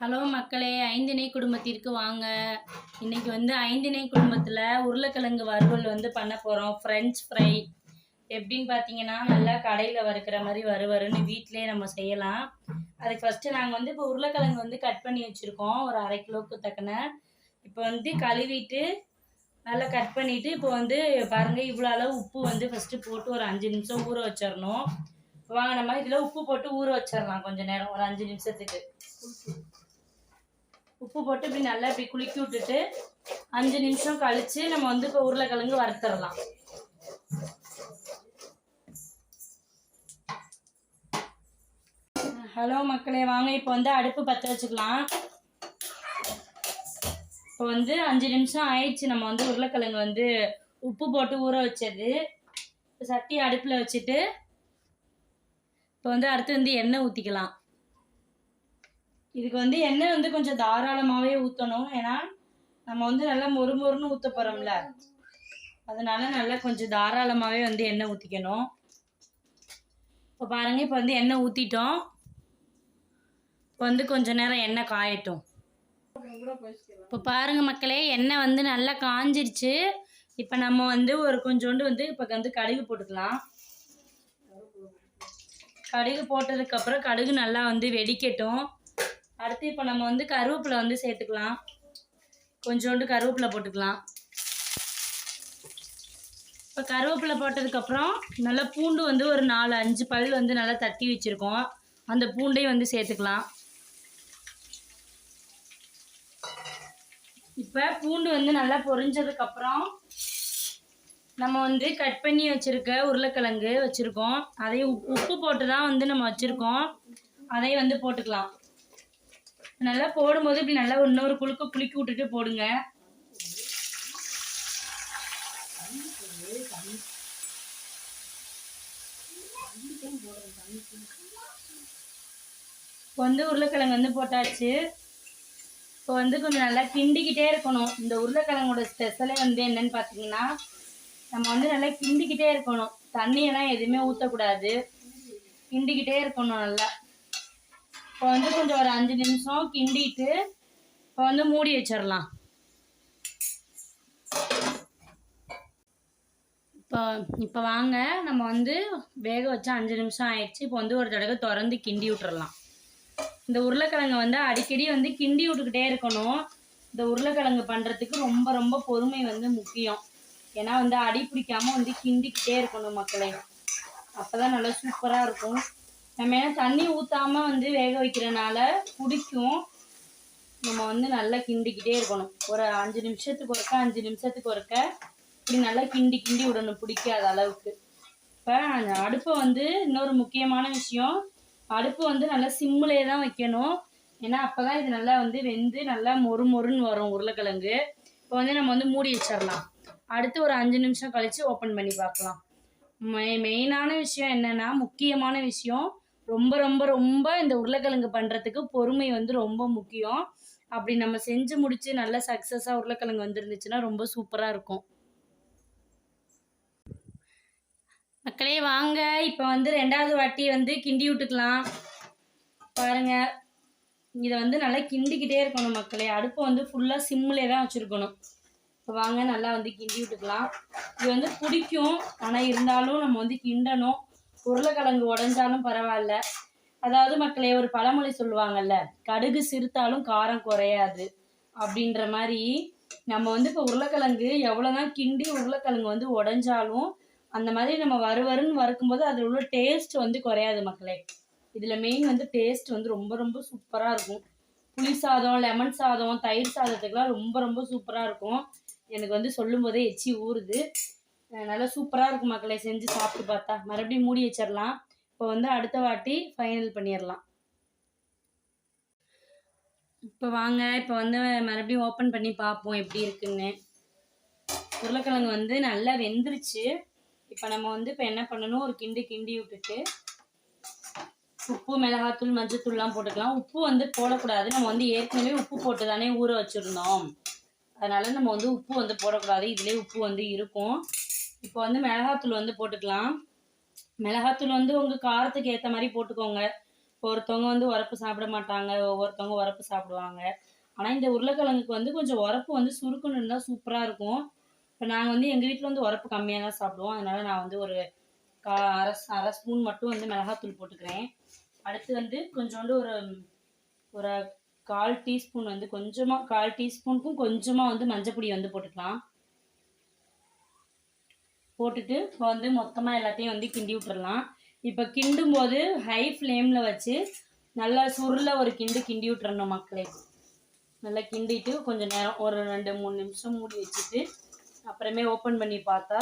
Hello மக்களே ஐந்திணை குடும்பத்திற்கு வாங்க. இன்னைக்கு வந்து ஐந்திணை குடும்பத்தில் உருளைக்கிழங்கு வறுவல் வந்து பண்ண போகிறோம் ஃப்ரெஞ்ச் ஃப்ரை எப்படின்னு பார்த்தீங்கன்னா நல்லா கடையில் வறுக்கிற மாதிரி வறுவருன்னு வீட்டிலே நம்ம செய்யலாம். அதுக்கு ஃபஸ்ட்டு நாங்கள் வந்து இப்போ உருளைக்கிழங்கு வந்து கட் பண்ணி வச்சுருக்கோம். ஒரு அரை கிலோவுக்கு தக்கன இப்போ வந்து கழுவிட்டு நல்லா கட் பண்ணிவிட்டு இப்போ வந்து பாருங்கள் இவ்வளோ அளவு உப்பு வந்து ஃபஸ்ட்டு போட்டு ஒரு அஞ்சு நிமிஷம் ஊற வச்சிடணும் வாங்க நம்ம இதில் உப்பு போட்டு ஊற வச்சிடலாம் கொஞ்சம் நேரம். ஒரு அஞ்சு நிமிஷத்துக்கு. உப்பு போட்டு இப்படி நல்லா இப்படி குலுக்கி விட்டுட்டு அஞ்சு நிமிஷம் கழிச்சு நம்ம வந்து இப்போ உருளைக்கிழங்கு வறுத்துடலாம். ஹலோ மக்களே வாங்க இப்போ வந்து அடுப்பு பற்ற வச்சுக்கலாம். இப்போ வந்து அஞ்சு நிமிஷம் ஆயிடுச்சு. நம்ம வந்து உருளைக்கிழங்கு வந்து உப்பு போட்டு ஊற வச்சது. இப்போ சட்டி அடுப்பில் வச்சுட்டு இப்போ வந்து அடுத்து வந்து எண்ணெய் ஊற்றிக்கலாம் இதுக்கு வந்து எண்ணெய் வந்து கொஞ்சம் தாராளமாகவே ஊற்றணும் ஏன்னா நம்ம வந்து நல்லா மொறு மொறுன்னு ஊற்ற போகிறோம்ல அதனால நல்லா கொஞ்சம் தாராளமாகவே வந்து எண்ணெய் ஊற்றிக்கணும் இப்போ பாருங்கள் இப்போ வந்து எண்ணெய் ஊற்றிட்டோம் இப்போ வந்து கொஞ்ச நேரம் எண்ணெய் காயட்டும். இப்போ பாருங்கள் மக்களே எண்ணெய் வந்து நல்லா காஞ்சிருச்சு. இப்போ நம்ம வந்து ஒரு கொஞ்சோண்டு வந்து இப்போ வந்து கடுகு போட்டுக்கலாம். கடுகு போட்டதுக்கப்புறம் கடுகு நல்லா வந்து வெடிக்கட்டும். அடுத்து இப்போ நம்ம வந்து கருவேப்பிலை வந்து சேர்த்துக்கலாம். கொஞ்சோண்டு கருவேப்பிலை போட்டுக்கலாம். இப்போ கருவேப்பிலை போட்டதுக்கப்புறம் நல்லா பூண்டு வந்து ஒரு நாலு அஞ்சு பல் வந்து நல்லா தட்டி வச்சுருக்கோம். அந்த பூண்டையும் வந்து சேர்த்துக்கலாம். இப்போ பூண்டு வந்து நல்லா பொரிஞ்சதுக்கப்புறம் நம்ம வந்து கட் பண்ணி வச்சுருக்க உருளைக்கிழங்கு வச்சுருக்கோம். அதையும் உப்பு உப்பு போட்டு தான் வந்து நம்ம வச்சுருக்கோம். அதையும் வந்து போட்டுக்கலாம். நல்லா போடும்போது இப்படி நல்லா இன்னொரு குழுக்க குலுக்கி விட்டுட்டு போடுங்க. இப்போ வந்து உருளைக்கிழங்கு வந்து போட்டாச்சு. இப்போ வந்து கொஞ்சம் நல்லா கிண்டிக்கிட்டே இருக்கணும். இந்த உருளைக்கிழங்கோட ஸ்பெஷலே வந்து என்னன்னு பார்த்தீங்கன்னா நம்ம வந்து நல்லா கிண்டிக்கிட்டே இருக்கணும். தண்ணியெல்லாம் எதுவுமே ஊற்றக்கூடாது கிண்டிக்கிட்டே இருக்கணும் நல்லா. இப்போ வந்து கொஞ்சம் ஒரு அஞ்சு நிமிஷம் கிண்டிட்டு இப்போ வந்து மூடி வச்சிடலாம் இப்போ இப்போ வாங்க நம்ம வந்து வேக வச்சா அஞ்சு நிமிஷம் ஆயிடுச்சு. இப்போ வந்து ஒரு தடவை திறந்து கிண்டி விட்டுறலாம் இந்த உருளைக்கிழங்கை வந்து அடிக்கடி வந்து கிண்டி விட்டுக்கிட்டே இருக்கணும். இந்த உருளைக்கிழங்கு பண்ணுறதுக்கு ரொம்ப ரொம்ப பொறுமை வந்து முக்கியம். ஏன்னா வந்து அடி பிடிக்காமல் வந்து கிண்டிக்கிட்டே இருக்கணும் மக்களே. அப்போ தான் நல்லா சூப்பராக இருக்கும். நம்ம ஏன்னா தண்ணி ஊற்றாம வந்து வேக வைக்கிறனால பிடிக்கும் நம்ம வந்து நல்லா கிண்டிக்கிட்டே இருக்கணும். ஒரு அஞ்சு நிமிஷத்துக்கு ஒருக்க அஞ்சு நிமிஷத்துக்கு ஒருக்க இப்படி நல்லா கிண்டி கிண்டி விடணும். பிடிக்காத அளவுக்கு. இப்போ அந்த அடுப்பை வந்து இன்னொரு முக்கியமான விஷயம். அடுப்பு வந்து நல்லா சிம்மிலே தான் வைக்கணும். ஏன்னா அப்போ தான் இது நல்லா வந்து வெந்து நல்லா மொறு மொறுன்னு வரும் உருளைக்கிழங்கு. இப்போ வந்து நம்ம வந்து மூடி வச்சிடலாம் அடுத்து ஒரு அஞ்சு நிமிஷம் கழித்து ஓப்பன் பண்ணி பார்க்கலாம். மெ மெயினான விஷயம் என்னென்னா முக்கியமான விஷயம் ரொம்ப ரொம்ப ரொம்ப இந்த உருளைக்கிழங்கு பண்ணுறதுக்கு பொறுமை வந்து ரொம்ப முக்கியம். அப்படி நம்ம செஞ்சு முடித்து நல்லா சக்ஸஸாக உருளைக்கிழங்கு வந்துருந்துச்சுன்னா ரொம்ப சூப்பராக இருக்கும். மக்களே வாங்க. இப்போ வந்து ரெண்டாவது வாட்டி வந்து கிண்டி விட்டுக்கலாம். பாருங்கள் இதை வந்து நல்லா கிண்டிக்கிட்டே இருக்கணும் மக்களே. அடுப்பை வந்து ஃபுல்லாக சிம்மிலே தான் வச்சுருக்கணும். இப்போ வாங்க நல்லா வந்து கிண்டி விட்டுக்கலாம். இது வந்து பிடிக்கும். ஆனால் இருந்தாலும் நம்ம வந்து கிண்டணும். உருளைக்கிழங்கு உடஞ்சாலும் பரவாயில்ல. அதாவது மக்களே ஒரு பழமொழி சொல்லுவாங்கல்ல கடுகு சிறுத்தாலும் காரம் குறையாது அப்படின்ற மாதிரி நம்ம வந்து இப்போ உருளைக்கிழங்கு எவ்வளோதான் கிண்டி உருளைக்கிழங்கு வந்து உடஞ்சாலும் அந்த மாதிரி நம்ம வறுவருன்னு வறுக்கும்போது அதில் உள்ள டேஸ்ட் வந்து குறையாது மக்களே. இதில் மெயின் வந்து டேஸ்ட் வந்து ரொம்ப ரொம்ப சூப்பராக இருக்கும். புளி சாதம் லெமன் சாதம் தயிர் சாதத்துக்கெலாம் ரொம்ப ரொம்ப சூப்பராக இருக்கும். எனக்கு வந்து சொல்லும் போதே எச்சி ஊறுது. நல்லா சூப்பராக இருக்கும் மக்களே செஞ்சு சாப்பிட்டு பார்த்தா. மறுபடியும் மூடி வச்சிடலாம். இப்போ வந்து அடுத்த வாட்டி ஃபைனல் பண்ணிடலாம். இப்போ வாங்க இப்போ வந்து மறுபடியும் ஓப்பன் பண்ணி பார்ப்போம் எப்படி இருக்குன்னு. உருளைக்கிழங்கு வந்து நல்லா வெந்துருச்சு. இப்போ நம்ம வந்து இப்போ என்ன பண்ணணும்? ஒரு கிண்டி கிண்டி விட்டுட்டு உப்பு மிளகாத்தூள் மஞ்சத்தூள்லாம் போட்டுக்கலாம். உப்பு வந்து போடக்கூடாது. நம்ம வந்து ஏற்கனவே உப்பு போட்டு தானே ஊற வச்சுருந்தோம். அதனால நம்ம வந்து உப்பு வந்து போடக்கூடாது. இதுலேயே உப்பு வந்து இருக்கும். இப்போ வந்து மிளகாத்தூள் வந்து போட்டுக்கலாம். மிளகாத்தூள் வந்து உங்கள் காரத்துக்கு ஏற்ற மாதிரி போட்டுக்கோங்க. ஒருத்தவங்க வந்து உரப்பு சாப்பிட மாட்டாங்க. ஒவ்வொருத்தவங்க உரப்பு சாப்பிடுவாங்க. ஆனால் இந்த உருளைக்கிழங்குக்கு வந்து கொஞ்சம் உரப்பு வந்து சுருக்குன்னு இருந்தால் சூப்பராக இருக்கும். இப்போ நாங்கள் வந்து எங்கள் வீட்டில் வந்து உரப்பு கம்மியாக தான் சாப்பிடுவோம். அதனால நான் வந்து ஒரு கா அரை அரை ஸ்பூன் மட்டும் வந்து மிளகாத்தூள் போட்டுக்கிறேன். அடுத்து வந்து கொஞ்சோண்டு ஒரு ஒரு கால் டீஸ்பூன் வந்து கொஞ்சமாக கால் டீஸ்பூனுக்கும் கொஞ்சமாக வந்து மஞ்சப்பொடி வந்து போட்டுக்கலாம். போட்டுட்டு இப்போ வந்து மொத்தமாக எல்லாத்தையும் வந்து கிண்டி விட்டுறலாம். இப்போ கிண்டும் போது ஹை ஃப்ளேமில் வச்சு நல்லா சுருள ஒரு கிண்டு கிண்டி விட்டுறணும் மக்களே. நல்லா கிண்டிட்டு கொஞ்சம் நேரம் ஒரு ரெண்டு மூணு நிமிஷம் மூடி வச்சுட்டு அப்புறமே ஓப்பன் பண்ணி பார்த்தா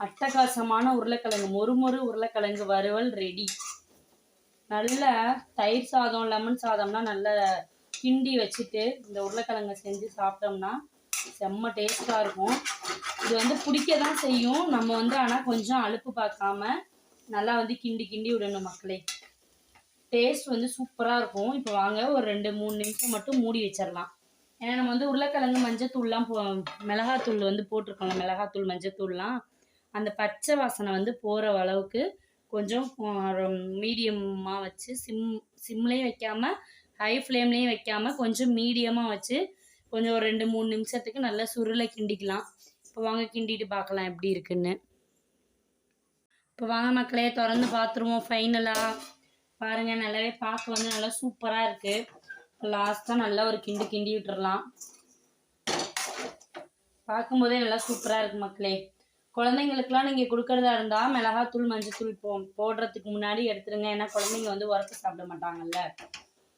அட்டகாசமான உருளைக்கிழங்கு மொறு உருளைக்கிழங்கு வறுவல் ரெடி நல்ல தயிர் சாதம் லெமன் சாதம்னா நல்ல கிண்டி வச்சுட்டு இந்த உருளைக்கிழங்கை செஞ்சு சாப்பிட்டோம்னா செம்ம டேஸ்ட்டாக இருக்கும். இது வந்து பிடிக்க தான் செய்யும். நம்ம வந்து ஆனால் கொஞ்சம் அலுப்பு பார்க்காம நல்லா வந்து கிண்டி கிண்டி விடணும் மக்களே. டேஸ்ட் வந்து சூப்பராக இருக்கும். இப்போ வாங்க ஒரு ரெண்டு மூணு நிமிஷம் மட்டும் மூடி வச்சிடலாம் ஏன்னா நம்ம வந்து உருளைக்கிழங்கு மஞ்சத்தூள்லாம் போ மிளகாத்தூள் வந்து போட்டிருக்கோம்ல மிளகாத்தூள் மஞ்சத்தூள்லாம். அந்த பச்சை வாசனை வந்து போகிற அளவுக்கு கொஞ்சம் மீடியமாக வச்சு சிம் சிம்லேயும் வைக்காமல் ஹை ஃப்ளேம்லேயும் வைக்காமல் கொஞ்சம் மீடியமாக வச்சு கொஞ்சம் ஒரு ரெண்டு மூணு நிமிஷத்துக்கு நல்லா சுருளை கிண்டிக்கலாம். இப்போ வாங்க கிண்டிட்டு பார்க்கலாம் எப்படி இருக்குன்னு. இப்போ வாங்க மக்களே திறந்து பார்த்துருவோம் ஃபைனலாக பாருங்கள் நல்லாவே பார்க்க வந்து நல்லா சூப்பராக இருக்குது லாஸ்ட்டாக நல்லா ஒரு கிண்டு கிண்டி விட்டுறலாம். பார்க்கும்போதே நல்லா சூப்பராக இருக்குது மக்களே. குழந்தைங்களுக்குலாம் நீங்கள் கொடுக்கறதா இருந்தால் மிளகாத்தூள் மஞ்சத்தூள் போ போடுறதுக்கு முன்னாடி எடுத்துருங்க. ஏன்னா குழந்தைங்க வந்து உரப்பு சாப்பிட மாட்டாங்கல்ல.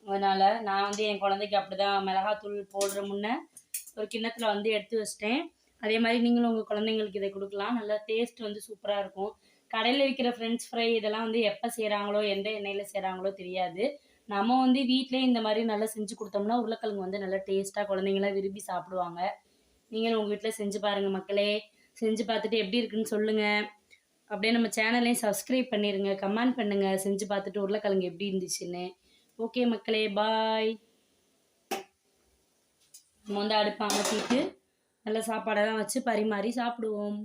அதனால் நான் வந்து என் குழந்தைக்கு அப்படி தான் மிளகாத்தூள் போடுற முன்னே ஒரு கிண்ணத்தில் வந்து எடுத்து வச்சிட்டேன். அதே மாதிரி நீங்களும் உங்கள் குழந்தைங்களுக்கு இதை கொடுக்கலாம். நல்லா டேஸ்ட் வந்து சூப்பராக இருக்கும். கடையில் விற்கிற ஃப்ரெண்ட்ஸ் ஃப்ரை இதெல்லாம் வந்து எப்போ செய்கிறாங்களோ எந்த எண்ணெயில் செய்கிறாங்களோ தெரியாது. நம்ம வந்து வீட்டிலே இந்த மாதிரி நல்லா செஞ்சு கொடுத்தோம்னா உருளைக்கிழங்கு வந்து நல்லா டேஸ்ட்டாக குழந்தைங்களாம் விரும்பி சாப்பிடுவாங்க. நீங்களும் உங்கள் வீட்டில் செஞ்சு பாருங்கள் மக்களே. செஞ்சு பார்த்துட்டு எப்படி இருக்குன்னு சொல்லுங்கள் அப்படியே நம்ம சேனலையும் சப்ஸ்கிரைப் பண்ணிடுங்க கமெண்ட் பண்ணுங்கள் செஞ்சு பார்த்துட்டு உருளைக்கிழங்கு எப்படி இருந்துச்சுன்னு. ஓகே மக்களே பாய் நம்ம வந்து அடுப்பை அமர்த்திட்டு நல்ல சாப்பாடெல்லாம் வச்சு பரிமாறி சாப்பிடுவோம்.